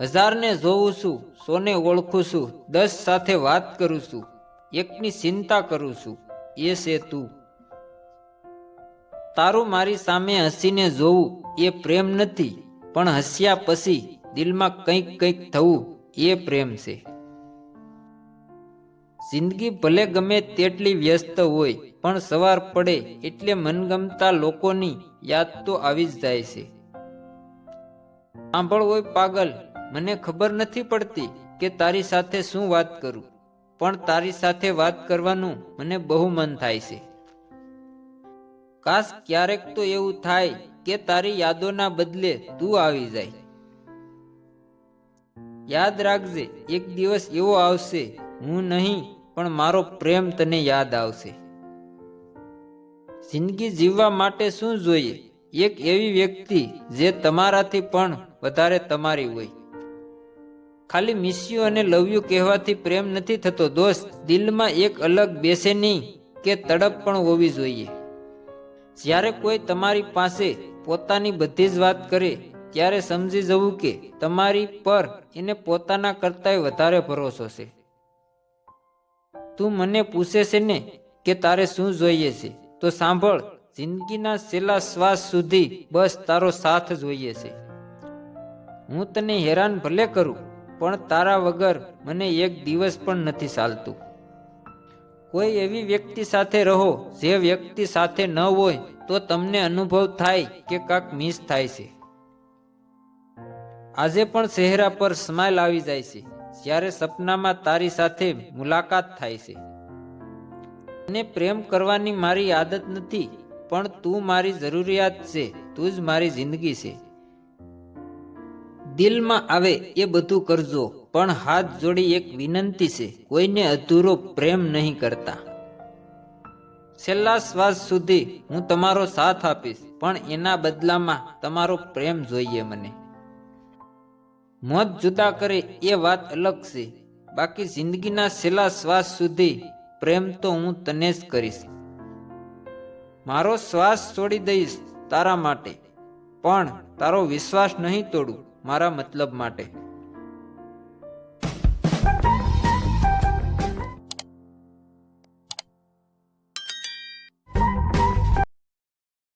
હજારને જોઉં છું, સોને ઓળખું છું, દસ સાથે વાત કરું છું, એકની ચિંતા કરું છું. એ છે તું. તારું મારી સામે હસીને જોવું, એ પ્રેમ નથી, પણ હસ્યા પછી દિલમાં કંઈક કંઈક થવું, એ પ્રેમ છે. જિંદગી ભલે ગમે તેટલી વ્યસ્ત હોય, પણ સવાર પડે એટલે મનગમતા લોકોની યાદ તો આવી જ જાય છે. સાંભળ હોય પાગલ મને ખબર નથી પડતી કે તારી સાથે શું વાત કરું. પણ તારી સાથે વાત કરવાનું મને બહુ મન થાય છે. કાશ ક્યારેક તો એવું થાય કે તારી યાદોના બદલે તું આવી જાય. યાદ રાખજે, એક દિવસ એવો આવશે, હું નહીં, પણ મારો પ્રેમ તને યાદ આવશે. જિંદગી જીવવા માટે શું જોઈએ? એક એવી વ્યક્તિ જે તમારાથી પણ વધારે તમારી હોય. ખાલી મિસ અને લવ યુ કહેવાથી પ્રેમ નથી થતો. દોસ્ત, દિલમાં એક અલગ બેસેની કે તડપ પણ હોવી જોઈએ. જ્યારે કોઈ તમારી પાસે પોતાની બધી જ વાત કરે, ત્યારે સમજી જવું કે તમારી પર એને પોતાના કરતાંય વધારે ભરોસો છે. તું મને પૂછે છે ને કે તારે શું જોઈએ છે, તો સાંભળ, જિંદગીના છેલ્લા શ્વાસ સુધી બસ તારો સાથ જોઈએ છે. હું તને હેરાન ભલે કરું પણ તારા વગર મને એક દિવસ પણ નથી ચાલતું. કોઈ એવી વ્યક્તિ સાથે રહો, જે વ્યક્તિ સાથે ન હોય, તો તમને અનુભવ થાય કે કાંક મિસ થાય છે. આજે પણ ચહેરા પર સ્માઇલ આવી જાય છે, જ્યારે સપનામાં તારી સાથે મુલાકાત થાય છે. અને પ્રેમ કરવાની મારી આદત નથી, પણ તું મારી જરૂરિયાત છે, તું જ મારી જિંદગી છે. દિલમાં આવે એ બધું કરજો, પણ હાથ જોડી એક વિનંતી છે, કોઈને અધૂરો પ્રેમ નહીં કરતા. છેલ્લા શ્વાસ સુધી હું તમારો સાથ આપીશ, પણ એના બદલામાં તમારો પ્રેમ જોઈએ મને. મોત જુદા કરે એ વાત અલગ છે, બાકી જિંદગીના છેલ્લા શ્વાસ સુધી પ્રેમ તો હું તને જ કરીશ. મારો શ્વાસ છોડી દઈશ તારા માટે, પણ તારો વિશ્વાસ નહીં તોડું. મારા મતલબ માટે.